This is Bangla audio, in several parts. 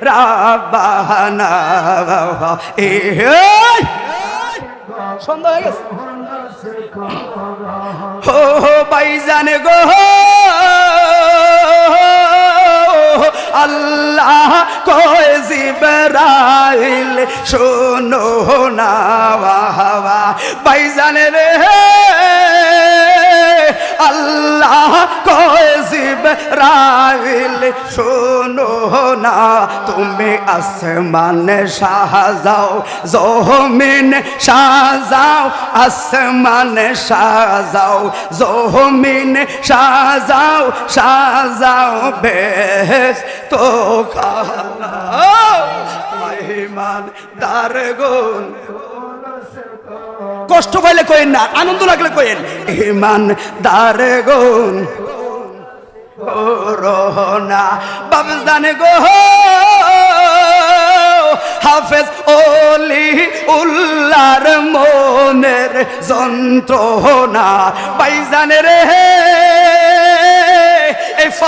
রাব্বানা হয়ে গো আল্লাহ কয় জিবরাইল শোনো না বাইজান রে আল্লাহ কয় জিবরাইল শোনো না, তুমি আসমানে সাজাও জমিন সাজাও, আসমানে সাজাও জমিন সাজাও সাজাও বেশ তো খালাইমান দার গুণ কষ্ট পাইলে কইেন না, আনন্দ লাগলে কইেন। ইমান দার গুণ রোহনা বাবজানে গো হাফেজ ওলি উল্লার মনের যন্ত্রণা। পাইজানে রে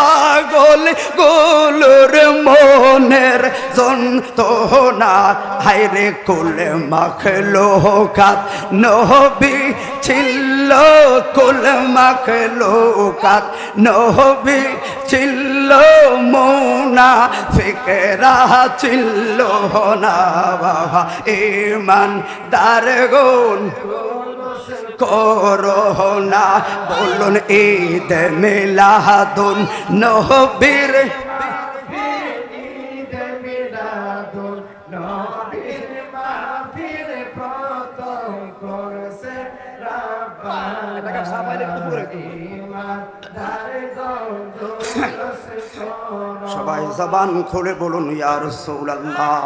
পাগল গোলুর মনের যন্ত্রণা। হাইরে কুলে মাখলো কাত নহবি ছিল, কুল মাখলো কাত নহবি ছিল মৌনা ফিকেরা ছিল না বাবা ইমান দার গুণ। করোনা বলুন ঈদ মিলাদুন নহবীর সবাই জবান খুলে বলুন ইয়ার সৌলাল্লাহ